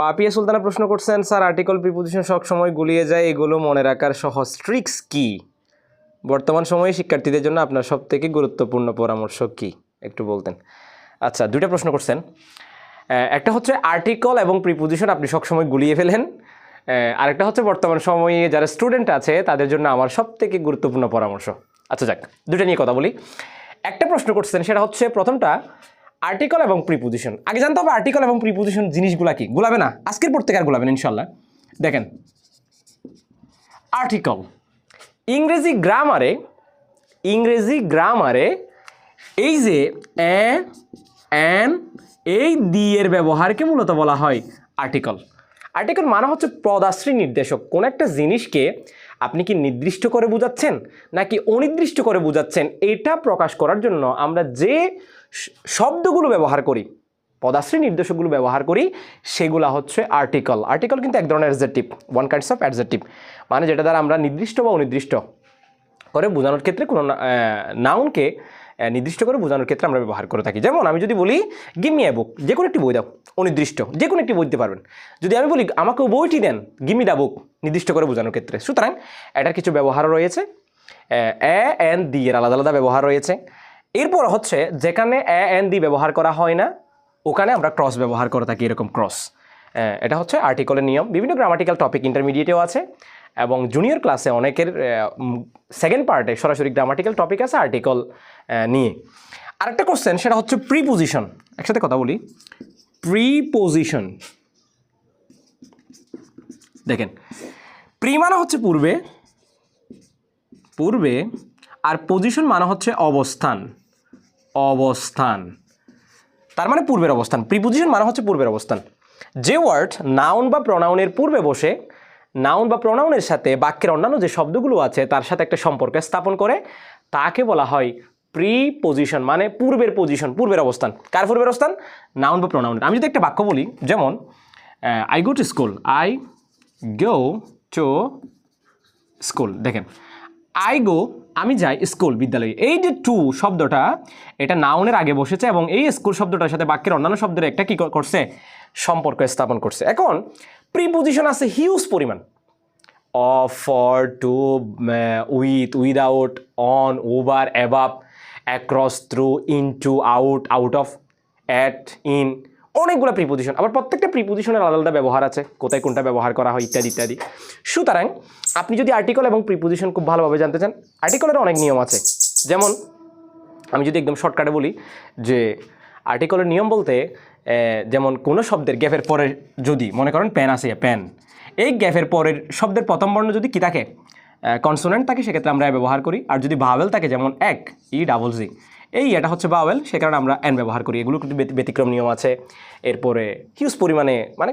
পাপিয়া সুলতানা প্রশ্ন করছেন, sir article preposition সবসময় গুলিয়ে যায়, এগুলো মনে রাখার সহজ ট্রিক্স কি? বর্তমান সময়ে শিক্ষার্থীদের জন্য আপনার সব থেকে গুরুত্বপূর্ণ পরামর্শ কি? একটু বলতেন। আচ্ছা দুইটা প্রশ্ন করছেন। একটা হচ্ছে আর্টিকল এবং প্রিপোজিশন আপনি সবসময় গুলিয়ে ফেলেন। আরেকটা হচ্ছে বর্তমান সময়ে যারা স্টুডেন্ট আছে, তাদের জন্য আমার সব থেকে গুরুত্বপূর্ণ পরামর্শ। আচ্ছা যাক দুটা নিয়ে কথা বলি। একটা প্রশ্ন করছেন, সেটা হচ্ছে প্রথমটা আর্টিকেল এবং প্রিপোজিশন আগে জানতে হবে আর্টিকেল এবং প্রিপোজিশন জিনিসগুলা কি? গুলাবে না? আজকের পর থেকে আর গুলাবেন ইনশাল্লাহ দেখেন। আর্টিকল ইংরেজি গ্রামারে ইংরেজি গ্রামারে এই যে এ অ্যান এই, দি এর ব্যবহারকে মূলত বলা হয় আর্টিকল আর্টিকল মানে হচ্ছে পদাশ্রী নির্দেশক। কোন একটা জিনিসকে আপনি কি নির্দিষ্ট করে বোঝাচ্ছেন নাকি অনির্দিষ্ট করে বোঝাচ্ছেন, এটা প্রকাশ করার জন্য আমরা যে শব্দগুলো ব্যবহার করি, পদাশ্রী নির্দেশকগুলো ব্যবহার করি, সেগুলা হচ্ছে আর্টিকল আর্টিকল কিন্তু এক ধরনের adjective one kinds of adjective মানে যেটা দ্বারা আমরা নির্দিষ্ট বা অনির্দিষ্ট করে বোঝানোর ক্ষেত্রে কোনো নাউনকে নির্দিষ্ট করে বোঝানোর ক্ষেত্রে আমরা ব্যবহার করে থাকি। যেমন আমি যদি বলি গিমি এ বুক যে কোনো একটি বই দাও, অনির্দিষ্ট যে কোনো একটি বই দিতে পারবেন। যদি আমি বলি, আমাকে বইটি দেন গিমি দা বুক নির্দিষ্ট করে বোঝানোর ক্ষেত্রে। সুতরাং এটার কিছু ব্যবহারও রয়েছে, এ এন দি এর আলাদা আলাদা ব্যবহার রয়েছে। এরপর হচ্ছে যেখানে এ এন দি ব্যবহার করা হয় না, ওখানে আমরা ক্রস ব্যবহার করে থাকি এরকম ক্রস। এটা হচ্ছে আর্টিকলের নিয়ম। বিভিন্ন গ্রামাটিক্যাল টপিক ইন্টারমিডিয়েটেও আছে এবং জুনিয়র ক্লাসে অনেকের সেকেন্ড পার্টে সরাসরি গ্রামাটিক্যাল টপিক আছে আর্টিকল নিয়ে। আরেকটা কোশ্চেন সেটা হচ্ছে প্রিপোজিশন একসাথে কথা বলি। প্রিপোজিশন দেখেন প্রি মানে হচ্ছে পূর্বে পূর্বে, আর পজিশন মানে হচ্ছে অবস্থান। অবস্থান। তার মানে পূর্বের অবস্থান। প্রিপোজিশন মানে হচ্ছে পূর্বের অবস্থান। যে ওয়ার্ড নাউন বা প্রনাউনের পূর্বে বসে নাউন বা প্রনাউনের সাথে বাক্যের অন্যান্য যে শব্দগুলো আছে, তার সাথে একটা সম্পর্ক স্থাপন করে, তাকে বলা হয় প্রি পজিশন মানে পূর্বের পজিশন পূর্বের অবস্থান। কার পূর্বের অবস্থান? নাউন বা প্রনাউনের আমি যদি একটা বাক্য বলি, যেমন I go to school I go to school দেখেন আই গো আমি যাই স্কুল, বিদ্যালয়ে। এই যে টু শব্দটা, এটা নাউনের আগে বসেছে এবং এই স্কুল শব্দটার সাথে বাক্যের অন্যান্য শব্দের একটা কি করছে? সম্পর্ক স্থাপন করছে। এখন প্রিপোজিশন আছে হিউজ পরিমাণ। Of for to with without on over above across through in to out out of at in অনেকগুলো প্রিপোজিশন আবার প্রত্যেকটা প্রিপোজিশনের আলাদা আলাদা ব্যবহার আছে, কোথায় কোনটা ব্যবহার করা হয়, ইত্যাদি ইত্যাদি। সুতরাং আপনি যদি আর্টিকল এবং প্রিপোজিশন খুব ভালোভাবে জানতে চান আর্টিকেলের অনেক নিয়ম আছে। যেমন, আমি যদি একদম শর্টকাটে বলি যে আর্টিকলের নিয়ম বলতে যেমন কোনো শব্দের গ্যাপের পরে যদি, মনে করেন প্যান আছে প্যান এই গ্যাপের পরের শব্দের প্রথম বর্ণ যদি কী থাকে? কনসোনেন্ট থাকে, সেক্ষেত্রে আমরা ব্যবহার করি। আর যদি ভাওয়েল থাকে, যেমন এক, ই ডাবল জি এই এটা হচ্ছে বাওয়েল, সে কারণে আমরা অ্যান ব্যবহার করি। এগুলো কিন্তু ব্যতিক্রম নিয়ম আছে। এরপরে হিউজ পরিমাণে মানে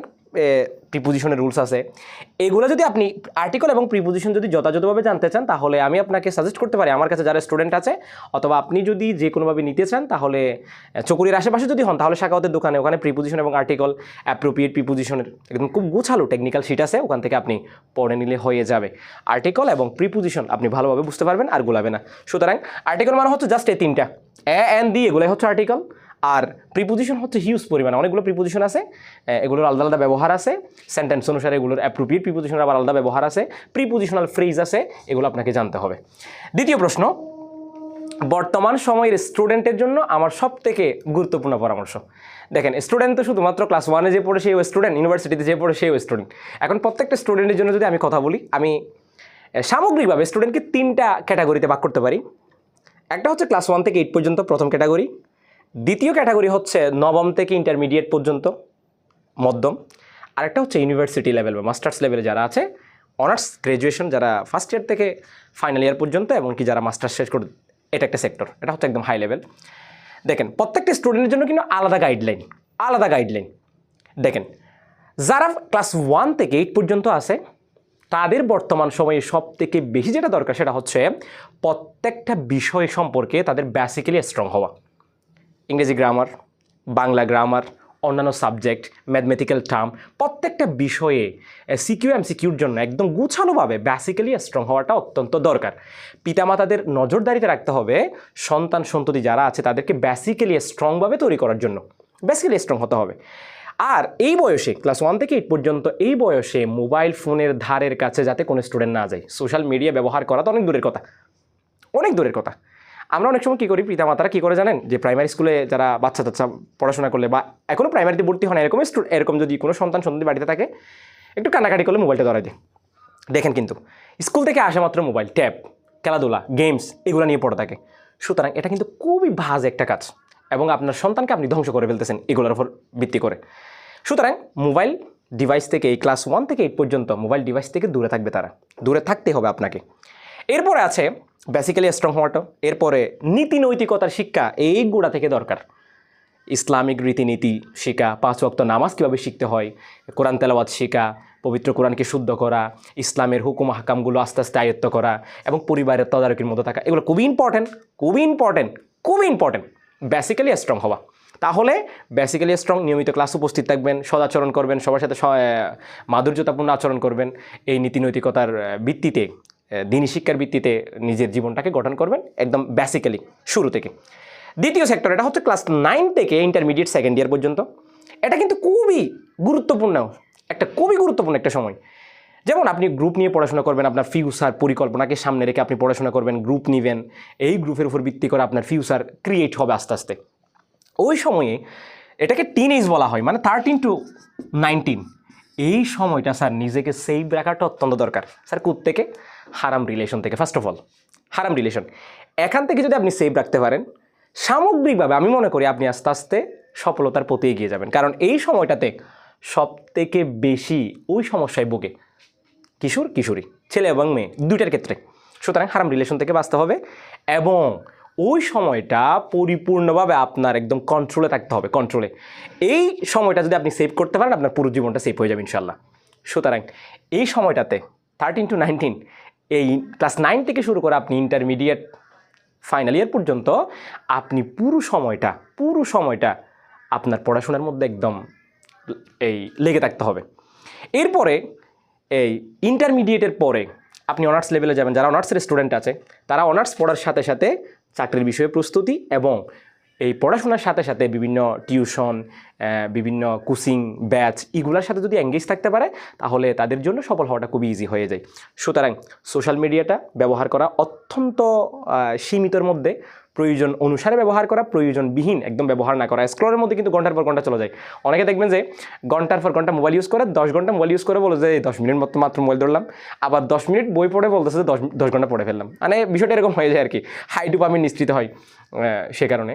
প্রিপোজিশনের রুলস আছে। এগুলো যদি আপনি আর্টিকেল এবং প্রিপোজিশন যদি যথাযথভাবে জানতে চান, তাহলে আমি আপনাকে সাজেস্ট করতে পারি। আমার কাছে যারা স্টুডেন্ট আছে, অথবা আপনি যদি যে কোনোভাবে নিতে চান, তাহলে চকুরির আশেপাশে যদি হন, তাহলে শাখাওয়াতের দোকানে ওখানে প্রিপোজিশন এবং আর্টিকেল অ্যাপ্রোপ্রিয়েট প্রিপোজিশনের একদম খুব গোছালো টেকনিক্যাল শিট আছে, ওখান থেকে আপনি পড়ে নিলে হয়ে যাবে। আর্টিকেল এবং প্রিপোজিশন আপনি ভালোভাবে বুঝতে পারবেন আর গোলাবে না। সুতরাং আর্টিকেল মানে হচ্ছে জাস্ট এই তিনটা। এ এন দি এগুলোই হচ্ছে আর্টিকেল আর প্রিপোজিশন হচ্ছে হিউজ পরিমাণে। অনেকগুলো প্রিপোজিশন আছে এগুলোর আলাদা আলাদা ব্যবহার আছে সেন্টেন্স অনুসারে এগুলোর অ্যাপ্রোপ্রিয়েট প্রিপোজিশনের আবার আলাদা ব্যবহার আছে প্রিপোজিশনাল ফ্রেজ আছে, এগুলো আপনাকে জানতে হবে। দ্বিতীয় প্রশ্ন, বর্তমান সময়ের স্টুডেন্টের জন্য আমার সব থেকে গুরুত্বপূর্ণ পরামর্শ। দেখেন স্টুডেন্ট তো শুধুমাত্র ক্লাস ওয়ানে যে পড়ে সেই স্টুডেন্ট ইউনিভার্সিটিতে যে পড়ে সেই স্টুডেন্ট এখন প্রত্যেকটা স্টুডেন্টের জন্য যদি আমি কথা বলি, আমি সামগ্রিকভাবে স্টুডেন্টকে তিনটা ক্যাটাগরিতে ভাগ করতে পারি। একটা হচ্ছে ক্লাস ওয়ান থেকে এইট পর্যন্ত প্রথম ক্যাটাগরি দ্বিতীয় ক্যাটাগরি হচ্ছে নবম থেকে ইন্টারমিডিয়েট পর্যন্ত, মধ্যম। আরেকটা হচ্ছে ইউনিভার্সিটি লেভেল বা মাস্টার্স লেভেলে যারা আছে অনার্স গ্র্যাজুয়েশন যারা ফার্স্ট ইয়ার থেকে ফাইনাল ইয়ার পর্যন্ত এবং কি যারা মাস্টার্স শেষ করে, এটা একটা সেক্টর এটা হচ্ছে একদম হাই লেভেল দেখেন, প্রত্যেকটা স্টুডেন্টের জন্য কিন্তু আলাদা গাইডলাইন আলাদা গাইডলাইন দেখেন, যারা ক্লাস ওয়ান থেকে এইট পর্যন্ত আছে, তাদের বর্তমান সময়ে সব থেকে বেশি যেটা দরকার সেটা হচ্ছে প্রত্যেকটা বিষয় সম্পর্কে তাদের বেসিক্যালি স্ট্রং হওয়া। ইংরেজি গ্রামার বাংলা গ্রামার অন্যান্য সাবজেক্ট ম্যাথমেটিক্যাল টার্ম প্রত্যেকটা বিষয়ে সিকিউ এম সিকিউর জন্য একদম গুছানোভাবে বেসিক্যালি স্ট্রং হওয়াটা অত্যন্ত দরকার। পিতামাতাদের নজরদারিতে রাখতে হবে, সন্তান সন্ততি যারা আছে তাদেরকে বেসিক্যালি স্ট্রংভাবে তৈরি করার জন্য। বেসিক্যালি স্ট্রং হতে হবে। আর এই বয়সে ক্লাস ওয়ান থেকে এইট পর্যন্ত এই বয়সে মোবাইল ফোনের ধারের কাছে যাতে কোনো স্টুডেন্ট না যায়। সোশ্যাল মিডিয়া ব্যবহার করা তো অনেক দূরের কথা। অনেক দূরের কথা। আমরা অনেক সময় কী করি, পিতামাতারা কী করে জানেন? যে প্রাইমারি স্কুলে যারা বাচ্চা টাচ্চা পড়াশোনা করলে বা এখনও প্রাইমারিতে ভর্তি হয় না, এরকম এরকম যদি কোনো সন্তান সন্ততি বাড়িতে থাকে, একটু কান্নাকাটি করলে মোবাইলটা ধরাই দেয়। দেখেন কিন্তু স্কুল থেকে আসা মাত্র মোবাইল ট্যাব খেলাধুলা গেমস এগুলো নিয়ে পড়ে থাকে। সুতরাং এটা কিন্তু খুবই ভাজ একটা কাজ এবং আপনার সন্তানকে আপনি ধ্বংস করে ফেলতেছেন এগুলোর উপর ভিত্তি করে। সুতরাং মোবাইল ডিভাইস থেকে এই ক্লাস ওয়ান থেকে এইট পর্যন্ত মোবাইল ডিভাইস থেকে দূরে থাকবে তারা। দূরে থাকতে হবে আপনাকে। এরপরে আছে বেসিক্যালি স্ট্রং হওয়াটা এরপরে নীতি নৈতিকতার শিক্ষা এই গোড়া থেকে দরকার। ইসলামিক রীতিনীতি শেখা, পাঁচ ওয়াক্ত নামাজ কীভাবে শিখতে হয়, কোরআন তেলাওয়াত শেখা, পবিত্র কোরআনকে শুদ্ধ করা, ইসলামের হুকুম হাকামগুলো আস্তে আস্তে আয়ত্ত করা, এবং পরিবারের তদারকির মধ্যে থাকা, এগুলো খুবই ইম্পর্টেন্ট খুবই ইম্পর্টেন্ট খুবই ইম্পর্টেন্ট বেসিক্যালি স্ট্রং হওয়া। তাহলে বেসিক্যালি স্ট্রং নিয়মিত ক্লাস উপস্থিত থাকবেন, সদাচরণ করবেন, সবার সাথে মাধুর্যতাপূর্ণ আচরণ করবেন, এই নীতি নৈতিকতার ভিত্তিতে দিনী শিক্ষার ভিত্তিতে নিজের জীবনটাকে গঠন করবেন একদম বেসিক্যালি শুরু থেকে। দ্বিতীয় সেক্টর এটা হচ্ছে ক্লাস নাইন থেকে ইন্টারমিডিয়েট সেকেন্ড ইয়ার পর্যন্ত। এটা কিন্তু খুবই গুরুত্বপূর্ণ, একটা খুবই গুরুত্বপূর্ণ একটা সময়। যেমন আপনি গ্রুপ নিয়ে পড়াশোনা করবেন, আপনার ফিউচার পরিকল্পনাকে সামনে রেখে আপনি পড়াশোনা করবেন গ্রুপ নেবেন, এই গ্রুপের উপর ভিত্তি করে আপনার ফিউচার ক্রিয়েট হবে আস্তে আস্তে। ওই সময়ে এটাকে টিন এজ বলা হয় মানে থার্টিন টু নাইনটিন এই সময়টা স্যার নিজেকে সেভ রাখাটা অত্যন্ত দরকার। স্যার থেকে হারাম রিলেশন থেকে। ফার্স্ট অফ অল হারাম রিলেশন এখান থেকে যদি আপনি সেভ রাখতে পারেন, সামগ্রিকভাবে আমি মনে করি আপনি আস্তে আস্তে সফলতার পথে এগিয়ে যাবেন। কারণ এই সময়টাতে সব থেকে বেশি ওই সমস্যায় ভোগে কিশোর, কিশোরী, ছেলে এবং মেয়ে দুইটার ক্ষেত্রে। সুতরাং হারাম রিলেশন থেকে বাঁচতে হবে এবং ওই সময়টা পরিপূর্ণভাবে আপনার একদম কন্ট্রোলে থাকতে হবে কন্ট্রোলে এই সময়টা যদি আপনি সেভ করতে পারেন, আপনার পুরো জীবনটা সেভ হয়ে যাবে ইনশাল্লাহ সুতরাং এই সময়টাতে থার্টিন টু নাইনটিন এই ক্লাস নাইন থেকে শুরু করে আপনি ইন্টারমিডিয়েট ফাইনাল ইয়ার পর্যন্ত আপনি পুরো সময়টা পুরো সময়টা আপনার পড়াশোনার মধ্যে একদম এই লেগে থাকতে হবে। এরপরে এই ইন্টারমিডিয়েটের পরে আপনি অনার্স লেভেলে যাবেন। যারা অনার্সের স্টুডেন্ট আছে, তারা অনার্স পড়ার সাথে সাথে চাকরির বিষয়ে প্রস্তুতি এবং এই পড়াশোনার সাথে সাথে বিভিন্ন টিউশন বিভিন্ন কোচিং, ব্যাচ এগুলোর সাথে যদি এঙ্গেজ থাকতে পারে, তাহলে তাদের জন্য সফল হওয়াটা খুবই ইজি হয়ে যায়। সুতরাং সোশ্যাল মিডিয়াটা ব্যবহার করা অত্যন্ত সীমিতর মধ্যে প্রয়োজন অনুসারে ব্যবহার করা, প্রয়োজনবিহীন একদম ব্যবহার না করা। স্ক্রলের মধ্যে কিন্তু ঘণ্টার পর ঘণ্টা চলে যায়। অনেকে দেখবেন যে ঘণ্টার পর ঘণ্টা মোবাইল ইউজ করে, দশ ঘণ্টা মোবাইল ইউজ করে বলে যে দশ মিনিট মতো মাত্র মোবাইল ধরলাম। আবার দশ মিনিট বই পড়ে বলতেছে যে দশ দশ ঘণ্টা পড়ে ফেললাম। মানে বিষয়টা এরকম হয়ে যায় আর কি। হাই ডোপামিন নিশ্চিত হয় সে কারণে।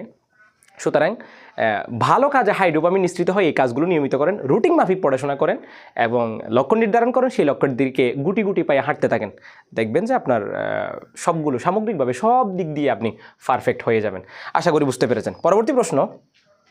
সুতরাং ভালো কাজে হাই ডোপামিন নিশ্চিত হয় এই কাজগুলো নিয়মিত করেন, রুটিন মাফিক পড়াশোনা করেন এবং লক্ষ্য নির্ধারণ করেন, সেই লক্ষ্যের দিকে গুটি গুটি পায়ে হাঁটতে থাকেন। দেখবেন যে আপনার সবগুলো সামগ্রিকভাবে সব দিক দিয়ে আপনি পারফেক্ট হয়ে যাবেন। আশা করি বুঝতে পেরেছেন। পরবর্তী প্রশ্ন